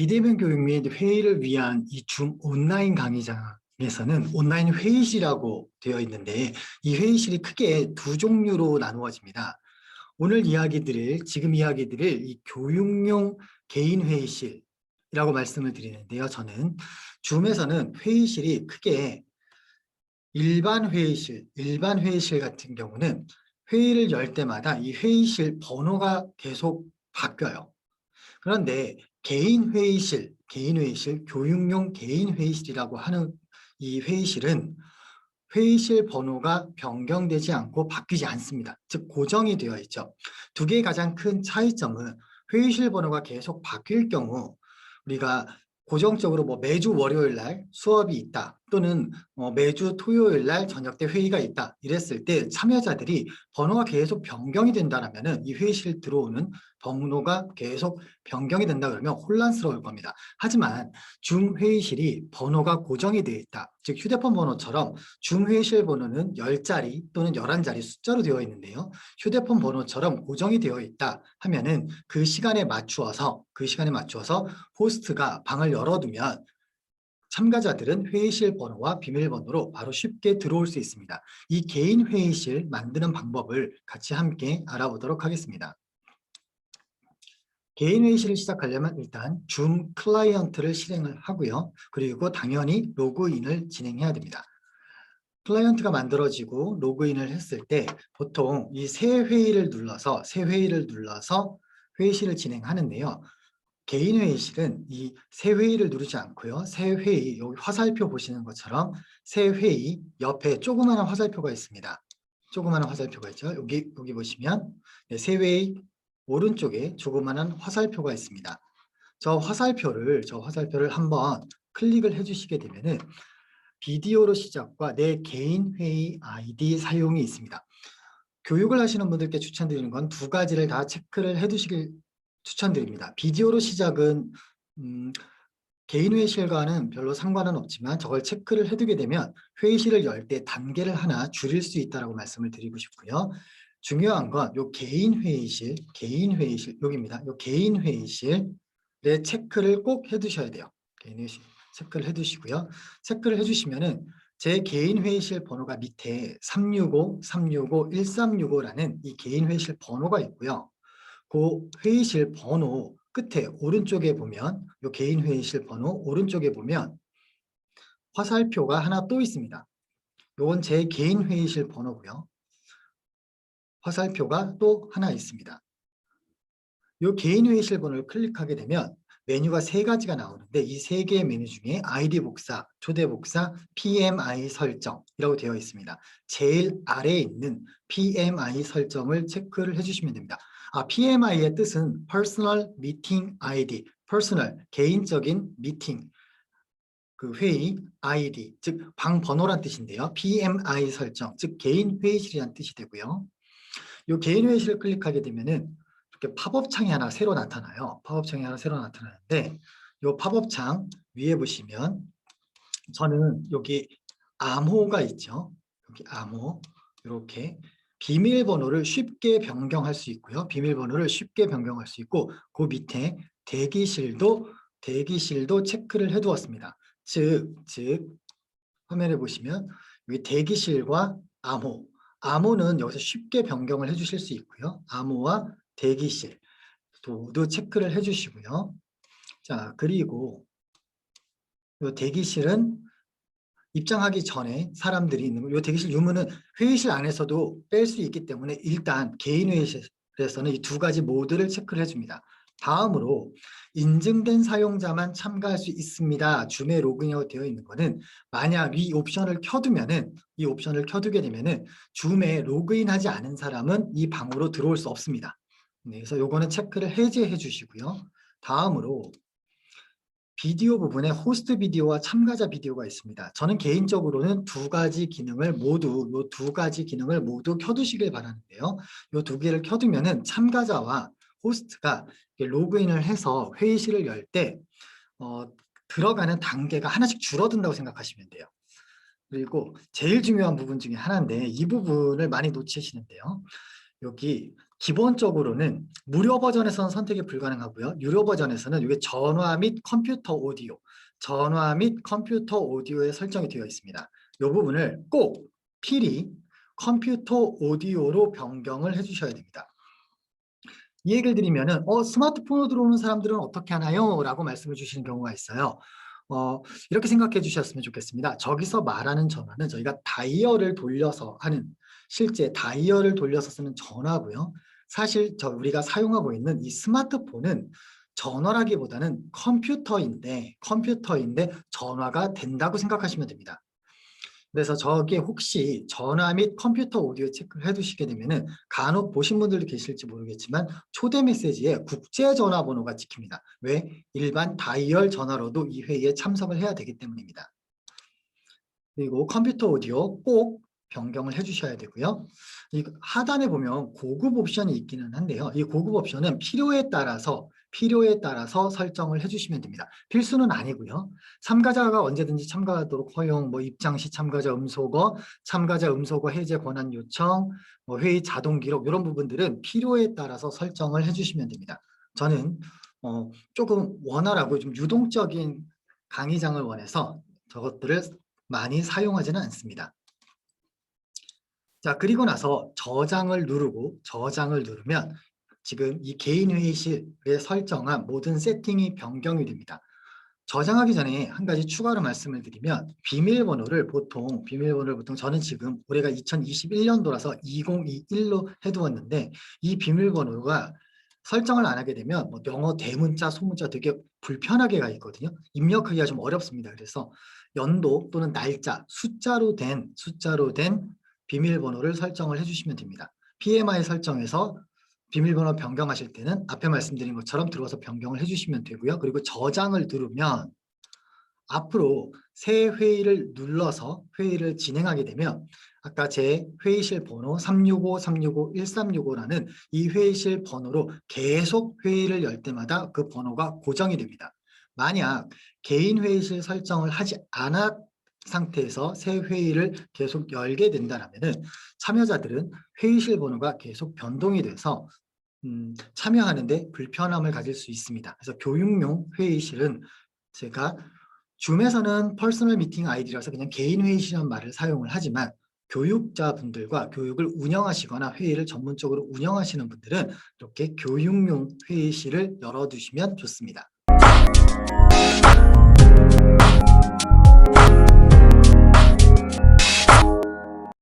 비대면 교육 및 회의를 위한 이 줌 온라인 강의장에서는 온라인 회의실이라고 되어 있는데 이 회의실이 크게 두 종류로 나누어집니다. 오늘 이야기 드릴 지금 이야기 드릴 이 교육용 개인 회의실이라고 말씀을 드리는데요. 저는 줌에서는 회의실이 크게 일반 회의실, 일반 회의실 같은 경우는 회의를 열 때마다 이 회의실 번호가 계속 바뀌어요. 그런데 개인 회의실, 개인 회의실, 교육용 개인 회의실이라고 하는 이 회의실은 회의실 번호가 변경되지 않고 바뀌지 않습니다. 즉 고정이 되어 있죠. 두 개의 가장 큰 차이점은 회의실 번호가 계속 바뀔 경우 우리가 고정적으로 뭐 매주 월요일 날 수업이 있다 또는 어 매주 토요일 날 저녁 때 회의가 있다 이랬을 때 참여자들이 번호가 계속 변경이 된다면 이 회의실 들어오는 번호가 계속 변경이 된다 그러면 혼란스러울 겁니다. 하지만 줌 회의실이 번호가 고정이 되어 있다. 즉 휴대폰 번호처럼 줌 회의실 번호는 10자리 또는 11자리 숫자로 되어 있는데요. 휴대폰 번호처럼 고정이 되어 있다 하면 은 그 시간에 맞추어서 그 시간에 맞추어서 호스트가 방을 열어두면 참가자들은 회의실 번호와 비밀번호로 바로 쉽게 들어올 수 있습니다. 이 개인 회의실 만드는 방법을 같이 함께 알아보도록 하겠습니다. 개인 회의실을 시작하려면 일단 줌 클라이언트를 실행을 하고요. 그리고 당연히 로그인을 진행해야 됩니다. 클라이언트가 만들어지고 로그인을 했을 때 보통 이 새 회의를 눌러서 새 회의를 눌러서 회의실을 진행하는데요. 개인 회의실은 이 새 회의를 누르지 않고요. 새 회의 여기 화살표 보시는 것처럼 새 회의 옆에 조그마한 화살표가 있습니다. 조그마한 화살표가 있죠. 여기 여기 보시면 네, 새 회의 오른쪽에 조그마한 화살표가 있습니다. 저 화살표를 저 화살표를 한번 클릭을 해주시게 되면은 비디오로 시작과 내 개인 회의 아이디 사용이 있습니다. 교육을 하시는 분들께 추천드리는 건 두 가지를 다 체크를 해두시길 추천드립니다. 비디오로 시작은 음, 개인 회의실과는 별로 상관은 없지만 저걸 체크를 해두게 되면 회의실을 열 때 단계를 하나 줄일 수 있다고 말씀을 드리고 싶고요. 중요한 건 요 개인 회의실, 개인 회의실 여기입니다. 요 개인 회의실에 체크를 꼭 해두셔야 돼요. 개인 회의실 체크를 해두시고요. 체크를 해주시면은 제 개인 회의실 번호가 밑에 365, 365, 1365라는 이 개인 회의실 번호가 있고요. 그 회의실 번호 끝에 오른쪽에 보면 요 개인 회의실 번호 오른쪽에 보면 화살표가 하나 또 있습니다. 요건 제 개인 회의실 번호고요. 화살표가 또 하나 있습니다. 요 개인 회의실 번호를 클릭하게 되면 메뉴가 세 가지가 나오는데 이 세 개의 메뉴 중에 아이디 복사, 초대 복사, PMI 설정이라고 되어 있습니다. 제일 아래에 있는 PMI 설정을 체크를 해주시면 됩니다. 아, PMI의 뜻은 Personal Meeting ID, Personal, 개인적인 미팅, 그 회의 ID, 즉 방 번호란 뜻인데요. PMI 설정, 즉 개인 회의실이란 뜻이 되고요. 이 개인 회의실을 클릭하게 되면은 팝업 창이 하나 새로 나타나요. 팝업 창이 하나 새로 나타나는데 이 팝업 창 위에 보시면 저는 여기 암호가 있죠. 여기 암호 이렇게 비밀번호를 쉽게 변경할 수 있고요. 비밀번호를 쉽게 변경할 수 있고 그 밑에 대기실도 대기실도 체크를 해두었습니다. 즉, 즉 화면에 보시면 여기 대기실과 암호 암호는 여기서 쉽게 변경을 해주실 수 있고요. 암호와 대기실 모두 체크를 해주시고요. 자 그리고 이 대기실은 입장하기 전에 사람들이 있는 거, 이 대기실 유무는 회의실 안에서도 뺄 수 있기 때문에 일단 개인 회의실에서는 이 두 가지 모두를 체크를 해줍니다. 다음으로 인증된 사용자만 참가할 수 있습니다. 줌에 로그인이 되어 있는 거는 만약 이 옵션을 켜두면은 이 옵션을 켜두게 되면은 줌에 로그인하지 않은 사람은 이 방으로 들어올 수 없습니다. 네, 그래서 요거는 체크를 해제해 주시고요. 다음으로 비디오 부분에 호스트 비디오와 참가자 비디오가 있습니다. 저는 개인적으로는 두 가지 기능을 모두 요 두 가지 기능을 모두 켜두시길 바라는데요. 요 두 개를 켜두면은 참가자와 호스트가 로그인을 해서 회의실을 열때 어, 들어가는 단계가 하나씩 줄어든다고 생각하시면 돼요. 그리고 제일 중요한 부분 중에 하나인데 이 부분을 많이 놓치시는데요. 여기 기본적으로는 무료 버전에서는 선택이 불가능하고요. 유료 버전에서는 이게 전화 및 컴퓨터 오디오, 전화 및 컴퓨터 오디오에 설정이 되어 있습니다. 이 부분을 꼭 필히 컴퓨터 오디오로 변경을 해주셔야 됩니다. 이 얘기를 드리면 은 어 스마트폰으로 들어오는 사람들은 어떻게 하나요? 라고 말씀을 주시는 경우가 있어요. 어, 이렇게 생각해 주셨으면 좋겠습니다. 저기서 말하는 전화는 저희가 다이얼을 돌려서 하는 실제 다이얼을 돌려서 쓰는 전화고요. 사실 저 우리가 사용하고 있는 이 스마트폰은 전화라기보다는 컴퓨터인데 컴퓨터인데 전화가 된다고 생각하시면 됩니다. 그래서 저게 혹시 전화 및 컴퓨터 오디오 체크를 해두시게 되면 은 간혹 보신 분들도 계실지 모르겠지만 초대 메시지에 국제 전화번호가 찍힙니다. 왜? 일반 다이얼 전화로도 이 회의에 참석을 해야 되기 때문입니다. 그리고 컴퓨터 오디오 꼭 변경을 해주셔야 되고요. 이 하단에 보면 고급 옵션이 있기는 한데요. 이 고급 옵션은 필요에 따라서 필요에 따라서 설정을 해주시면 됩니다. 필수는 아니고요. 참가자가 언제든지 참가하도록 허용, 뭐 입장 시 참가자 음소거, 참가자 음소거 해제 권한 요청, 뭐 회의 자동 기록 이런 부분들은 필요에 따라서 설정을 해주시면 됩니다. 저는 어, 조금 원활하고 좀 유동적인 강의장을 원해서 저것들을 많이 사용하지는 않습니다. 자, 그리고 나서 저장을 누르고 저장을 누르면 지금 이 개인 회의실에 설정한 모든 세팅이 변경이 됩니다. 저장하기 전에 한 가지 추가로 말씀을 드리면 비밀번호를 보통 비밀번호를 보통 저는 지금 올해가 2021년도라서 2021로 해두었는데 이 비밀번호가 설정을 안 하게 되면 뭐 영어 대문자 소문자 되게 불편하게 가 있거든요. 입력하기가 좀 어렵습니다. 그래서 연도 또는 날짜 숫자로 된 숫자로 된 비밀번호를 설정을 해주시면 됩니다. PMI 설정에서 비밀번호 변경하실 때는 앞에 말씀드린 것처럼 들어와서 변경을 해주시면 되고요. 그리고 저장을 누르면 앞으로 새 회의를 눌러서 회의를 진행하게 되면 아까 제 회의실 번호 365, 365, 1365라는 이 회의실 번호로 계속 회의를 열 때마다 그 번호가 고정이 됩니다. 만약 개인 회의실 설정을 하지 않았 상태에서 새 회의를 계속 열게 된다면 참여자들은 회의실 번호가 계속 변동이 돼서 음, 참여하는데 불편함을 가질 수 있습니다. 그래서 교육용 회의실은 제가 줌에서는 퍼스널 미팅 아이디라서 그냥 개인 회의실이라는 말을 사용을 하지만 교육자분들과 교육을 운영하시거나 회의를 전문적으로 운영하시는 분들은 이렇게 교육용 회의실을 열어두시면 좋습니다.